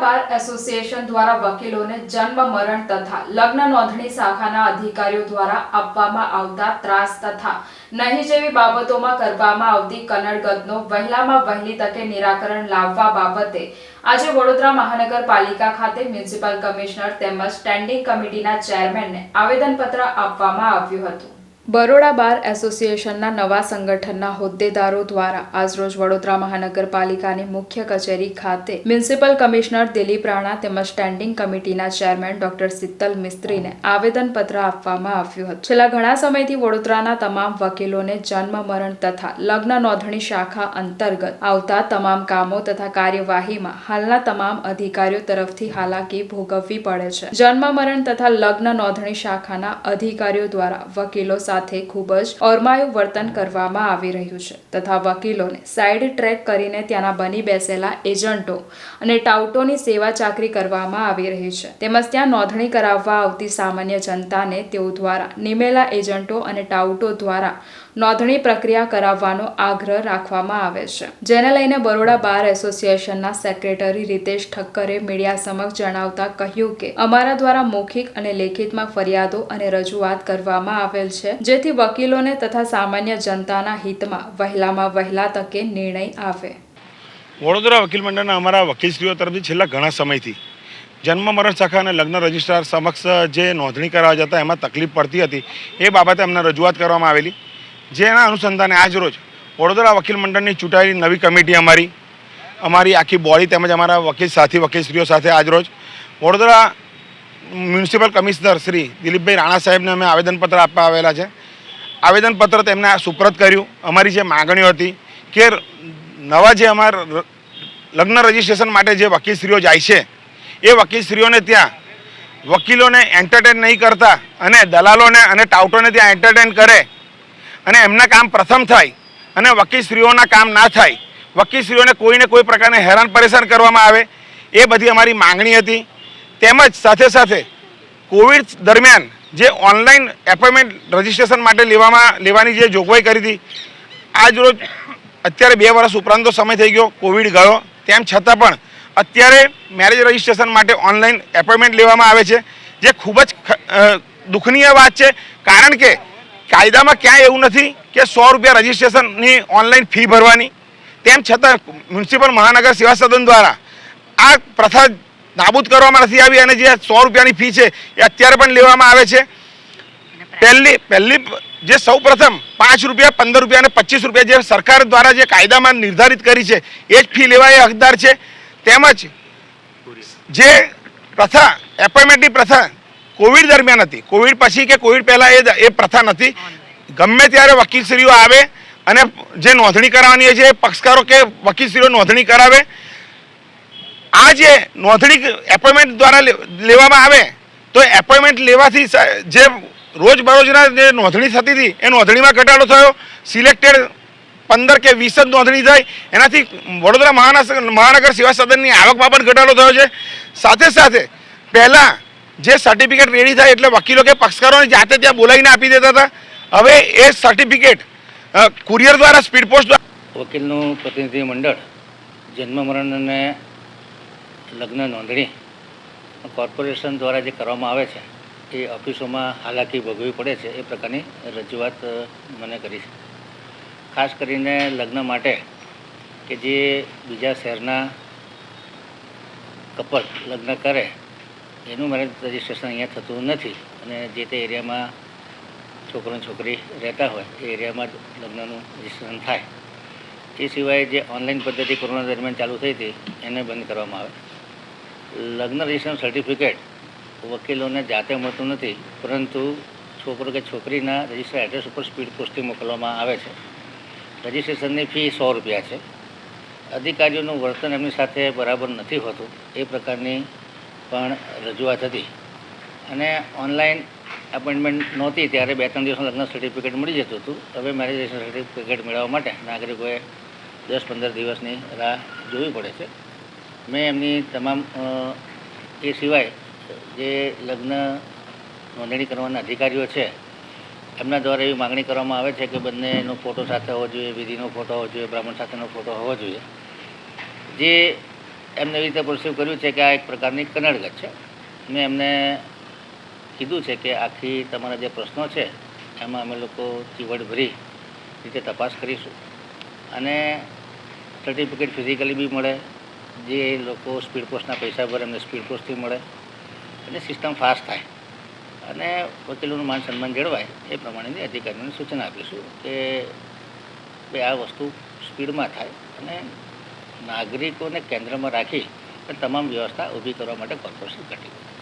Bar association દ્વારા વકીલોને જન્મ, મરણ તથા લગ્ન નોંધણી શાખાના અધિકારીઓ દ્વારા આપવામાં આવતા ત્રાસ તથા નહીં જેવી બાબતોમાં કરવામાં આવતી કનડગતનો વહેલામાં વહેલી તકે નિરાકરણ લાવવા બાબતે આજે વડોદરા મહાનગરપાલિકા ખાતે મ્યુનિસિપલ કમિશનર તેમજ સ્ટેન્ડિંગ કમિટીના ચેરમેનને આવેદનપત્ર આપવામાં આવ્યું હતું. બરોડા બાર એસોસિએશનના નવા સંગઠનના હોદ્દેદારો દ્વારા આજરોજ વડોદરા મહાનગરપાલિકાની મુખ્ય કચેરી ખાતે મ્યુનિસિપલ કમિશનર દિલીપ રાણા તેમજ સ્ટેન્ડિંગ કમિટીના ચેરમેન ડોક્ટર સિત્તલ મિસ્ત્રીને આવેદનપત્ર આપવામાં આવ્યું હતું. છેલ્લા ઘણા સમયથી વડોદરાના તમામ વકીલોને જન્મ, મરણ તથા લગ્ન નોંધણી શાખા અંતર્ગત આવતા તમામ કામો તથા કાર્યવાહીમાં હાલના તમામ અધિકારીઓ તરફથી હાલાકી ભોગવવી પડે છે. જન્મ, મરણ તથા લગ્ન નોંધણી શાખાના અધિકારીઓ દ્વારા વકીલો સાથે ખૂબ જ ઓરમાયું વર્તન કરવામાં આવી રહ્યું છે તથા વકીલોને સાઇડ ટ્રેક કરીને ત્યાંના બની બેસેલા એજન્ટો અને ટાઉટોની સેવા ચાકરી કરવામાં આવી રહી છે. તેમજ ત્યાં નોંધણી કરાવવા આવતી સામાન્ય જનતાને તેઓ દ્વારા નિમેલા એજન્ટો અને ટાઉટો દ્વારા નોંધણી પ્રક્રિયા કરાવવાનો આગ્રહ રાખવામાં આવે છે. જેને લઈને બરોડા બાર એસોસિએશનના સેક્રેટરી રીતેશ ઠક્કરે મીડિયા સમક્ષ જણાવતા કહ્યું કે, અમારા દ્વારા મૌખિક અને લેખિતમાં ફરિયાદો અને રજૂઆત કરવામાં આવેલ છે, જેથી વકીલોને તથા સામાન્ય જનતાના હિતમાં વહેલામાં વહેલા તકે નિર્ણય આવે. વડોદરા વકીલ મંડળના અમારા વકીલશ્રીઓ તરફથી છેલ્લા ઘણા સમયથી જન્મ, મરણ શાખા અને લગ્ન રજિસ્ટ્રાર સમક્ષ જે નોંધણી કરાવવા જતા એમાં તકલીફ પડતી હતી, એ બાબતે અમને રજૂઆત કરવામાં આવેલી. જેના અનુસંધાને આજરોજ વડોદરા વકીલ મંડળની ચૂંટાયેલી નવી કમિટી અમારી અમારી આખી બોડી તેમજ અમારા વકીલ સાથી, વકીલશ્રીઓ સાથે આજરોજ વડોદરા મ્યુનિસિપલ કમિશનર શ્રી દિલીપભાઈ રાણા સાહેબને અમે આવેદનપત્ર આપવા આવેલા છે. આવેદનપત્ર તેમને સુપ્રત કર્યું. અમારી જે માગણીઓ હતી કે નવા જે અમારા લગ્ન રજિસ્ટ્રેશન માટે જે વકીલશ્રીઓ જાય છે, એ વકીલશ્રીઓને ત્યાં વકીલોને એન્ટરટેન નહીં કરતા અને દલાલોને અને ટાઉટોને ત્યાં એન્ટરટેન કરે અને એમના કામ પ્રથમ થાય અને વકીલશ્રીઓના કામ ના થાય. વકીલશ્રીઓને કોઈને કોઈ પ્રકારને હેરાન પરેશાન કરવામાં આવે. એ બધી અમારી માંગણી હતી. તેમજ સાથે સાથે કોવિડ દરમિયાન જે ઓનલાઈન એપોઇન્ટમેન્ટ રજિસ્ટ્રેશન માટે લેવામાં, લેવાની જે જોગવાઈ કરી હતી, આજ રોજ અત્યારે બે વર્ષ ઉપરાંતનો સમય થઈ ગયો, કોવિડ ગયો. તેમ છતાં પણ અત્યારે મેરેજ રજિસ્ટ્રેશન માટે ઓનલાઈન એપોઇન્ટમેન્ટ લેવામાં આવે છે. જે ખૂબ જ દુઃખનીય વાત છે. કારણ કે કાયદામાં ક્યાંય એવું નથી કે સો રૂપિયા રજિસ્ટ્રેશનની ઓનલાઈન ફી ભરવાની. તેમ છતાં મ્યુનિસિપલ મહાનગર સેવા સદન દ્વારા આ પ્રથા નાબૂદ કરવામાં નથી આવી અને જે સો રૂપિયાની ફી છે એ અત્યારે પણ લેવામાં આવે છે. પહેલી પહેલી જે સૌ પ્રથમ પાંચ રૂપિયા, પંદર રૂપિયા અને પચીસ રૂપિયા જે સરકાર દ્વારા જે કાયદામાં નિર્ધારિત કરી છે, એ જ ફી લેવા એ હકદાર છે. તેમજ જે પ્રથા એપોઇન્ટમેન્ટની પ્રથા કોવિડ દરમિયાન હતી. કોવિડ પછી કે કોવિડ પહેલાં એ એ પ્રથા નથી. ગમે ત્યારે વકીલશ્રીઓ આવે અને જે નોંધણી કરાવવાની છે, એ પક્ષકારો કે વકીલશ્રીઓ નોંધણી કરાવે, આ જે નોંધણી એપોઇન્ટમેન્ટ દ્વારા લેવામાં આવે, તો એપોઇન્ટમેન્ટ લેવાથી જે રોજબરોજના જે નોંધણી થતી હતી, એ નોંધણીમાં ઘટાડો થયો. સિલેક્ટેડ પંદર કે વીસ જ નોંધણી થાય એનાથી વડોદરા મહાનગર મહાનગર સેવા સદનની આવકમાં પણ ઘટાડો થયો છે. સાથે સાથે પહેલાં જે સર્ટિફિકેટ રેડી થાય એટલે વકીલો કે પક્ષકારોને જાતે ત્યાં બોલાવીને આપી દેતા હતા. હવે એ સર્ટિફિકેટ કુરિયર દ્વારા સ્પીડ પોસ્ટ દ્વારા વકીલનું પ્રતિનિધિ મંડળ જન્મ મરણ અને લગ્ન નોંધણી કોર્પોરેશન દ્વારા જે કરવામાં આવે છે, એ ઓફિસોમાં હાલાકી ભોગવવી પડે છે એ પ્રકારની રજૂઆત મને કરી છે. ખાસ કરીને લગ્ન માટે કે જે બીજા શહેરના કપલ લગ્ન કરે એનું મારે રજિસ્ટ્રેશન અહીંયા થતું નથી. અને જે તે એરિયામાં છોકરો છોકરી રહેતા હોય, એ એરિયામાં જ લગ્નનું રજિસ્ટ્રેશન થાય. એ સિવાય જે ઓનલાઈન પદ્ધતિ કોરોના દરમિયાન ચાલુ થઈ હતી, એને બંધ કરવામાં આવે. લગ્ન રજિસ્ટ્રેશન સર્ટિફિકેટ વકીલોને જાતે મળતું નથી, પરંતુ છોકરો કે છોકરીના રજિસ્ટર એડ્રેસ ઉપર સ્પીડ પોસ્ટથી મોકલવામાં આવે છે. રજિસ્ટ્રેશનની ફી સો રૂપિયા છે. અધિકારીઓનું વર્તન એમની સાથે બરાબર નથી હોતું. એ પ્રકારની પણ રજૂઆત હતી. અને ઓનલાઈન એપોઇન્ટમેન્ટ નહોતી, ત્યારે બે ત્રણ દિવસનું લગ્ન સર્ટિફિકેટ મળી જતું હતું. હવે મેરેજ સર્ટિફિકેટ મેળવવા માટે નાગરિકોએ દસ પંદર દિવસની રાહ જોવી પડે છે. મેં એમની તમામ એ સિવાય જે લગ્ન નોંધણી કરવાના અધિકારીઓ છે, એમના દ્વારા એવી માગણી કરવામાં આવે છે કે બંનેનો ફોટો સાથે હોવો જોઈએ, વિધિનો ફોટો હોવો જોઈએ, બ્રાહ્મણ સાથેનો ફોટો હોવો જોઈએ. જે એમને રીતે પરસ્યુ કર્યું છે કે આ એક પ્રકારની કનડગત છે. મેં એમને કીધું છે કે આખી તમારા જે પ્રશ્નો છે, એમાં અમે લોકો ચીવટ ભરી રીતે તપાસ કરીશું. અને સર્ટિફિકેટ ફિઝિકલી બી મળે, જે લોકો સ્પીડ પોસ્ટના પૈસા ભરે એમને સ્પીડ પોસ્ટથી મળે. અને સિસ્ટમ ફાસ્ટ થાય. અને વકીલોનું માન સન્માન જળવાય, એ પ્રમાણેની અધિકારીઓને સૂચના આપીશું કે ભાઈ આ વસ્તુ સ્પીડમાં થાય અને નાગરિકોને કેન્દ્રમાં રાખી તમામ વ્યવસ્થા ઊભી કરવા માટે કોર્પોરેશન ઘટી